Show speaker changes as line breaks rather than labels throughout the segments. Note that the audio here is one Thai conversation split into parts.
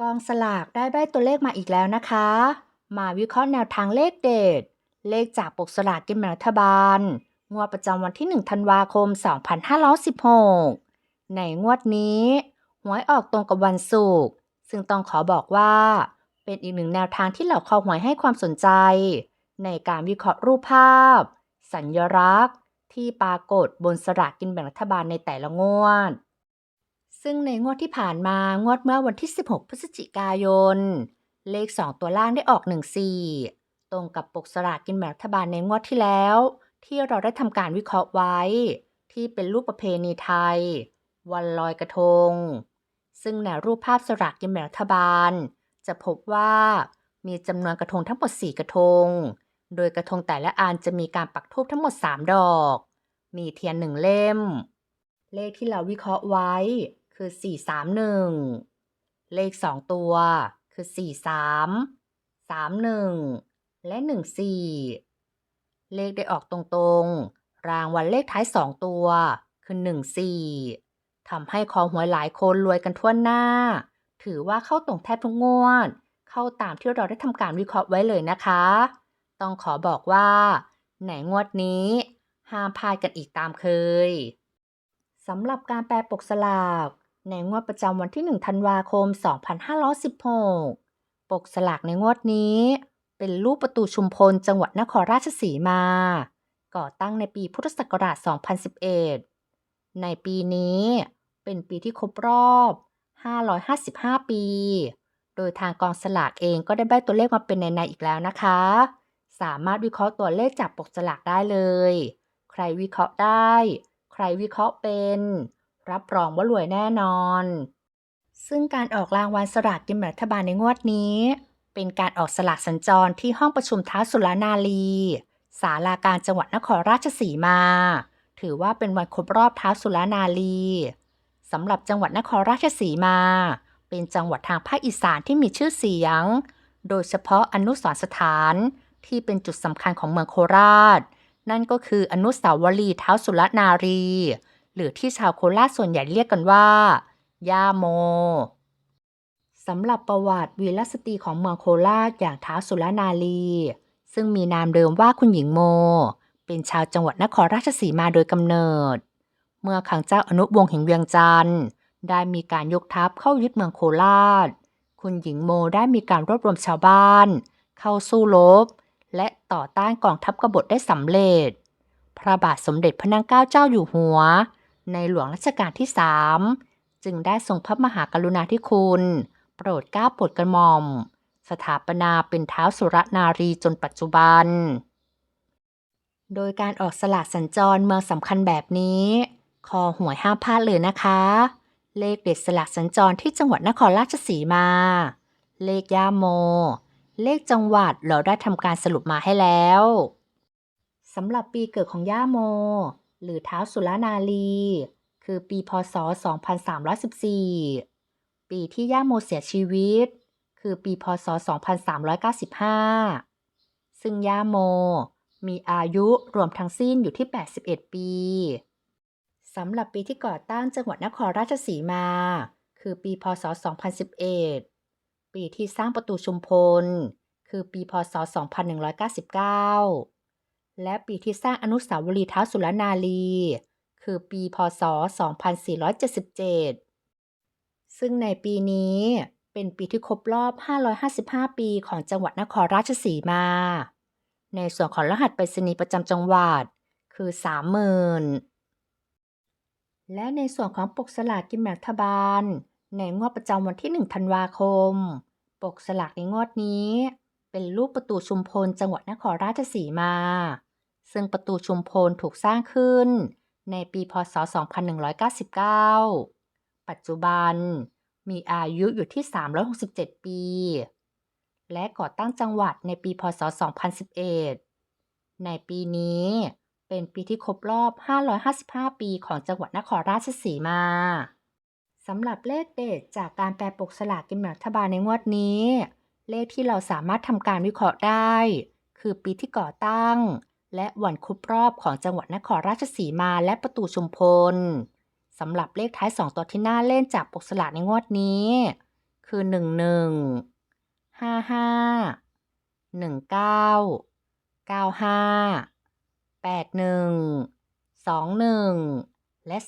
กองสลากได้ใบตัวเลขมาอีกแล้วนะคะ มาวิเคราะห์แนวทางเลขเด็ด เลขจากปกสลากกินแบ่งรัฐบาล งวดประจำวันที่ 1 ธันวาคม 2516 ในงวดนี้หวยออกตรงกับวันศุกร์ ซึ่งต้องขอบอกว่า เป็นอีกหนึ่งแนวทางที่เหล่าคอหวยให้ความสนใจ ในการวิเคราะห์รูปภาพ สัญลักษณ์ ที่ปรากฏบนสลากกินแบ่งรัฐบาลในแต่ละงวด ซึ่งในงวดที่ผ่านมางวดเมื่อวันที่ 16 พฤศจิกายน เลข 2 ตัวล่างได้ออก 14 ตรงกับปกสลากกินแบ่งรัฐบาลในงวดที่แล้ว ที่เราได้ทำการวิเคราะห์ไว้ ที่เป็นรูปประเพณีไทย วันลอยกระทง ซึ่งในรูปภาพสลากกินแบ่งรัฐบาล จะพบว่ามีจำนวนกระทงทั้งหมด 4 กระทง โดยกระทงแต่ละอันจะมีการปักธูปทั้งหมด 3 ดอก มีเทียนหนึ่งเล่ม เลขที่เราวิเคราะห์ไว้ คือ 431 เลข 2 ตัวคือ 43 31 และ 14 เลขได้ออกตรงๆ รางวัลเลขท้าย 2 ตัว คือ 14ทำให้คอหวยหลายคนรวยกันทั่วหน้า ถือว่าเข้าตรงแทบทุกงวด เข้าตามที่เราได้ทำการวิเคราะห์ไว้เลยนะคะ ต้องขอบอกว่าในงวดนี้ห้ามพลาดกันอีกตามเคยสำหรับการแปลปกสลาก ในงวดประจำวันที่ 1 ธันวาคม 2516 ปกสลากในงวดนี้ เป็นรูปประตูชุมพลจังหวัดนครราชสีมา ก่อตั้งในปีพุทธศักราช 2011 ในปีนี้เป็นปีที่ครบรอบ 555 ปี โดยทางกองสลากเองก็ได้ใบตัวเลขมาเป็นในในอีกแล้วนะคะ สามารถวิเคราะห์ตัวเลขจากปกสลากได้เลย ใครวิเคราะห์ได้ ใครวิเคราะห์เป็น รับรองว่ารวยแน่นอน ซึ่งการออกรางวัลสลากกินแบ่งรัฐบาลในงวดนี้ เป็นการออกสลากสัญจรที่ห้องประชุมท้าสุรนารีศาลาการจังหวัดนครราชสีมา ถือว่าเป็นวันครบรอบท้าสุรนารีสำหรับจังหวัดนครราชสีมา เป็นจังหวัดทางภาคอีสานที่มีชื่อเสียง โดยเฉพาะอนุสรสถานที่เป็นจุดสำคัญของเมืองโคราช นั่นก็คืออนุสาวรีย์ท้าสุรนารี หรือที่ชาวโคราชส่วนใหญ่เรียกกันว่า ย่าโม สำหรับประวัติวีรสตรีของเมืองโคราชอย่างท้าวสุรนารี ซึ่งมีนามเดิมว่าคุณหญิงโม เป็นชาวจังหวัดนครราชสีมาโดยกำเนิด เมื่อขังเจ้าอนุวงศ์แห่งเวียงจันทร์ได้มีการยกทัพเข้ายึดเมืองโคราช คุณหญิงโมได้มีการรวบรวมชาวบ้าน เข้าสู้รบ และต่อต้านกองทัพกบฏได้สำเร็จ พระบาทสมเด็จพระนางเกล้าเจ้าอยู่หัว ในหลวงรัชกาลที่สามจึงได้ทรงพระมหากรุณาธิคุณ โปรดเกล้าโปรดกระหม่อม สถาปนาเป็นเท้าวสุรนารีจนปัจจุบัน โดยการออกสลากสัญจรเมืองสำคัญแบบนี้ คอหวยห้ามพลาดเลยนะคะ เลขเด็ดสลากสัญจรที่จังหวัดนครราชสีมา เลขย่าโม เลขจังหวัดเราได้ทำการสรุปมาให้แล้วสำหรับปีเกิดของย่าโม หรือเท้าสุรนารี คือปีพศ 2314 ปีที่ย่าโมเสียชีวิต คือปีพศ 2395 ซึ่งย่าโมมีอายุรวมทั้งสิ้นอยู่ที่ 81 ปี สำหรับปีที่ก่อตั้งจังหวัดนครราชสีมา คือปีพศ 2011 ปีที่สร้างประตูชุมพล คือปีพศ 2199 และปีที่สร้างอนุสาวรีย์ท้าวสุรนารี คือปีพศ 2477 ซึ่งในปีนี้เป็นปีที่ครบรอบ 555 ปีของจังหวัดนครราชสีมา ในส่วนของรหัสไปรษณีย์ประจำจังหวัดคือ 30,000 และในส่วนของปกสลากกินแบ่งรัฐบาล ในงวดประจำวันที่ 1 ธันวาคม ปกสลากในงวดนี้ เป็นรูปประตูชุมพลจังหวัดนครราชสีมา ซึ่งประตูชุมพลถูกสร้างขึ้นในปีพศ 2199 ปัจจุบันมีอายุอยู่ที่ 367 ปี และก่อตั้งจังหวัดในปีพศ 2011 ในปีนี้เป็นปีที่ครบรอบ 555 ปีของจังหวัดนครราชสีมา สำหรับเลขเด็ดจากการแปลปกสลากกินแบ่งรัฐบาลในงวดนี้ เลขที่เราสามารถทำการวิเคราะห์ได้ คือปีที่ก่อตั้ง และวันครบรอบของจังหวัดนครราชสีมาและประตูชุมพลสำหรับเลขท้าย 2 ตัวที่น่าเล่นจากปกสลากในงวดนี้ คือ 1 1 5 5 1 9 9 5 8 1 2 1 และ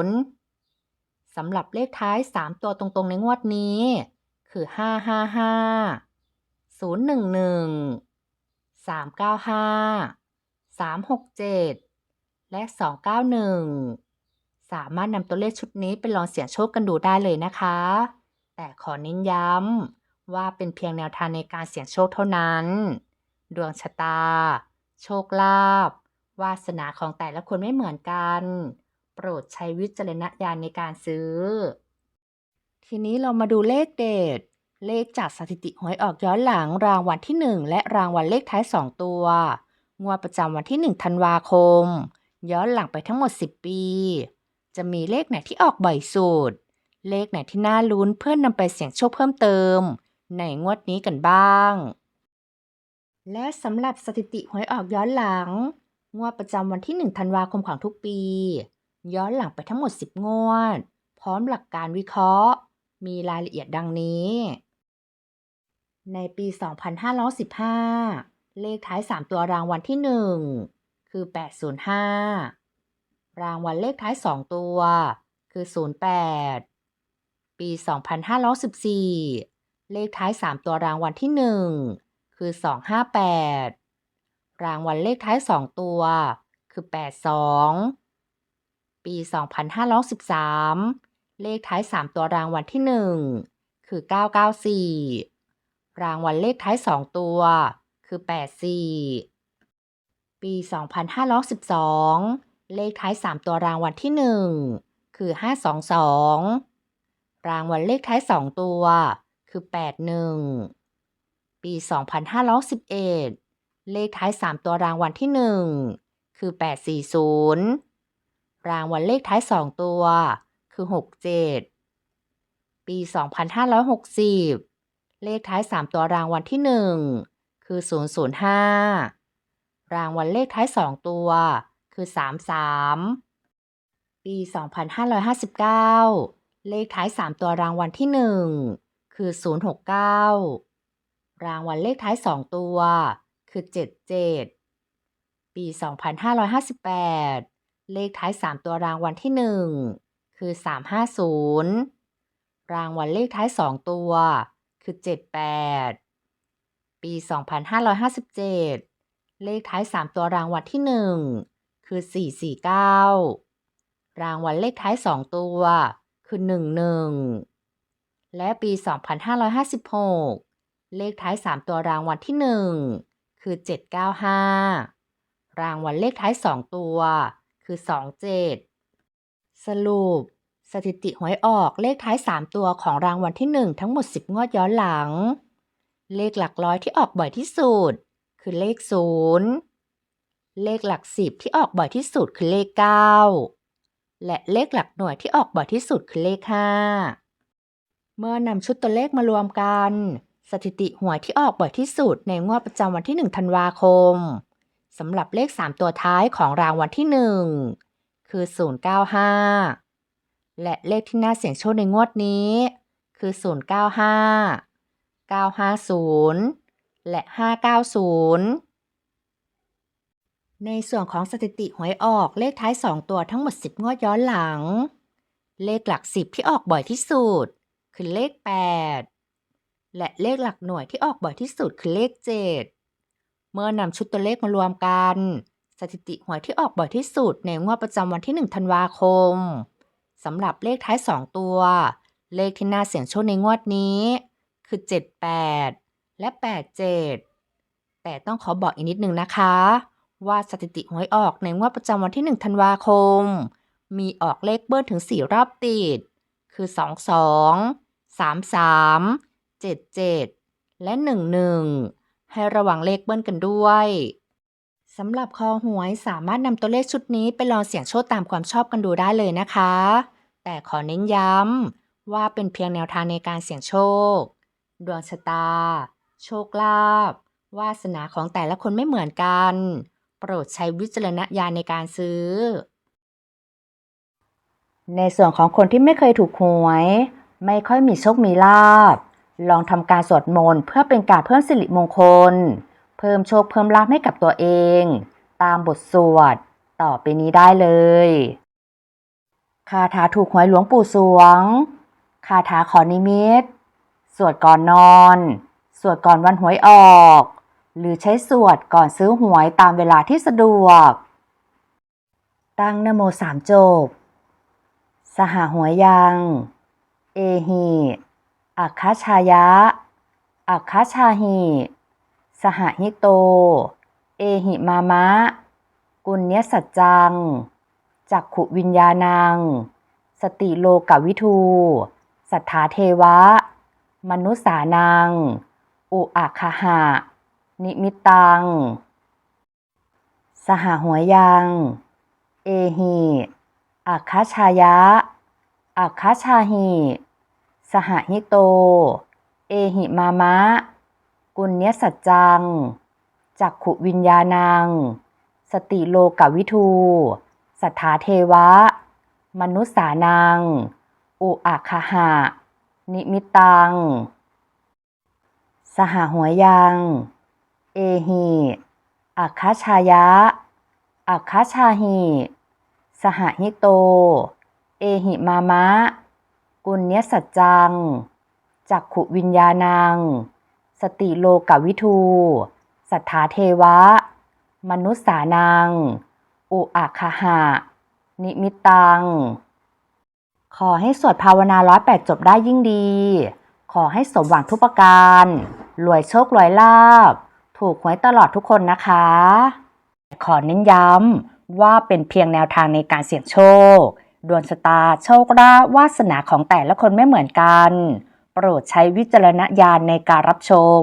30 สำหรับเลขท้าย 3 ตัวตรงๆ ในงวดนี้ คือ 555 011 สามเก้าห้าสามหกเจ็ดและสองเก้าหนึ่งสามารถนำตัวเลขชุดนี้ไปลองเสี่ยงโชคกันดูได้เลยนะคะ แต่ขอเน้นย้ำว่าเป็นเพียงแนวทางในการเสี่ยงโชคเท่านั้น ดวงชะตา โชคลาภวาสนาของแต่ละคนไม่เหมือนกัน โปรดใช้วิจารณญาณในการซื้อ ทีนี้เรามาดูเลขเด็ด เลขจากสถิติหวยออกย้อนหลังรางวัลที่ 1 และรางวัลเลขท้าย 2 ตัว งวดประจำวันที่ 1 ธันวาคม ย้อนหลังไปทั้งหมด 10 ปี จะมีเลขไหนที่ออกบ่อยสุด เลขไหนที่น่าลุ้นเพื่อนนำไปเสี่ยงโชคเพิ่มเติม ในงวดนี้กันบ้าง และสำหรับสถิติหวยออกย้อนหลัง งวดประจำวันที่ 1 ธันวาคมของทุกปี ย้อนหลังไปทั้งหมด 10 งวด พร้อมหลักการวิเคราะห์มีรายละเอียดดังนี้ ในปี 2515 เลขท้าย 3 ตัวรางวัลที่ 1 คือ 805 รางวัลเลขท้าย 2 ตัว คือ 08 ปี 2514 เลขท้าย 3 ตัวรางวัลที่ 1 คือ 258 รางวัลเลขท้าย 2 ตัว คือ 82 ปี 2513 เลขท้าย 3 ตัวรางวัลที่ 1 คือ 994 รางวัลเลขท้าย 2 ตัว คือ 84 ปี 2512 เลขท้าย 3 ตัวรางวัลที่ 1 คือ 522 รางวัลเลขท้าย 2 ตัว คือ 81 ปี 2511 เลขท้าย 3 ตัวรางวัลที่ 1 คือ 840 รางวัลเลขท้าย 2 ตัว คือ 67 ปี 2560 เลขท้าย 3 ตัวรางวัลที่ 1 คือ 005 รางวัลเลขท้าย 2 ตัว คือ 33 ปี 2559 เลขท้าย 3 ตัวรางวัลที่ 1 คือ 069 รางวัลเลขท้าย 2 ตัว คือ 77 ปี 2558 เลขท้าย 3 ตัวรางวัลที่ 1 คือ 350 รางวัลเลขท้าย 2 ตัว คือ 78 ปี 2557 เลขท้าย 3 ตัวรางวัลที่ 1 คือ 449 รางวัลเลขท้าย 2 ตัว คือ 11 และปี 2556 เลขท้าย 3 ตัวรางวัลที่ 1 คือ 795 รางวัลเลขท้าย 2 ตัว คือ 27 สรุป สถิติหวยออกเลขท้าย 3 ตัวของรางวัลที่ 1 ทั้งหมด 10 งวดย้อนหลัง เลขหลักร้อยที่ออกบ่อยที่สุด คือเลข 0 เลขหลัก 10 ที่ออกบ่อยที่สุดคือเลข 9 และเลขหลักหน่วยที่ออกบ่อยที่สุดคือเลข 5 เมื่อนำชุดตัวเลขมารวมกัน สถิติหวยที่ออกบ่อยที่สุดในงวดประจำวันที่ 1 ธันวาคมสำหรับเลข 3 ตัวท้ายของรางวัลที่ 1 คือ 095 และเลขที่น่าเสี่ยงโชคในงวดนี้ คือ 095 950 และ 590 ในส่วนของสถิติหวยออกเลขท้าย 2 ตัวทั้งหมด 10 งวดย้อนหลัง เลขหลัก 10 ที่ออกบ่อยที่สุด คือเลข 8 และเลขหลักหน่วยที่ออกบ่อยที่สุดคือเลข 7 เมื่อนำชุดตัวเลขมารวมกัน สถิติหวยที่ออกบ่อยที่สุดในงวดประจำวันที่ 1 ธันวาคม สำหรับเลขท้าย 2 ตัว เลขที่น่าเสี่ยงโชคในงวดนี้ คือ 78 และ 87 แต่ต้องขอบอกอีกนิดนึงนะคะ ว่าสถิติหวยออกในงวดประจำวันที่ 1 ธันวาคม มีออกเลขเบิ้ลถึง 4 รอบติด คือ 22 33 77 และ 11 ให้ระวังเลขเบิ้ลกันด้วยสำหรับคอหวยสามารถนำตัวเลขชุดนี้ไปลองเสี่ยงโชคตามความชอบกันดูได้เลยนะคะ แต่ขอเน้นย้ำว่าเป็นเพียงแนวทางในการเสี่ยงโชค ดวงชะตา โชคลาภวาสนาของแต่ละคนไม่เหมือนกัน โปรดใช้วิจารณญาณในการซื้อ ในส่วนของคนที่ไม่เคยถูกหวย ไม่ค่อยมีโชคมีลาบ ลองทำการสวดมนต์เพื่อเป็นการเพิ่มสิริมงคล เพิ่มโชคเพิ่มลาภให้กับตัวเอง ตามบทสวด ต่อไปนี้ได้เลย คาถาถูกหวยหลวงปู่สวง คาถาขอนิมิต สวดก่อนนอน สวดก่อนวันหวยออก หรือใช้สวดก่อนซื้อหวยตามเวลาที่สะดวก ตั้งนโมสามจบ สหหัวยัง เอหิอัคคชายะ อัคคชาหิสหหิโต เอหิมามะ กุญเนสัจจัง จักขุวิญญาณัง สติโลกวิทู สัทธาเทวะ มนุษสานัง อุอาคหะ นิมิตัง สหหัวยัง เอหิอัคคชายะอัคคชาหิสหหิโต เอหิมามะ กุญเนสัจจัง จักขุวิญญาณัง สติโลกวิทู สัทธาเทวะ มนุษสานัง อุอาคหะ นิมิตัง สหหัวยัง เอหิอัคคชายะ อัคคชาหิสหหิโต เอหิมามะ กุญเนสัจจัง จักขุวิญญาณัง สติโลกวิทู สัทธาเทวะ มนุษสานัง อุอาคหะ นิมิตัง ขอให้สวดภาวนาร้อยแปดจบได้ยิ่งดี ขอให้สมหวังทุกประการ รวยโชครวยลาบ ถูกหวยตลอดทุกคนนะคะ ขอเน้นย้ำว่าเป็นเพียงแนวทางในการเสี่ยงโชค ดวงชะตาโชคลาภวาสนาของแต่ละคนไม่เหมือนกัน โปรดใช้วิจารณญาณในการรับชม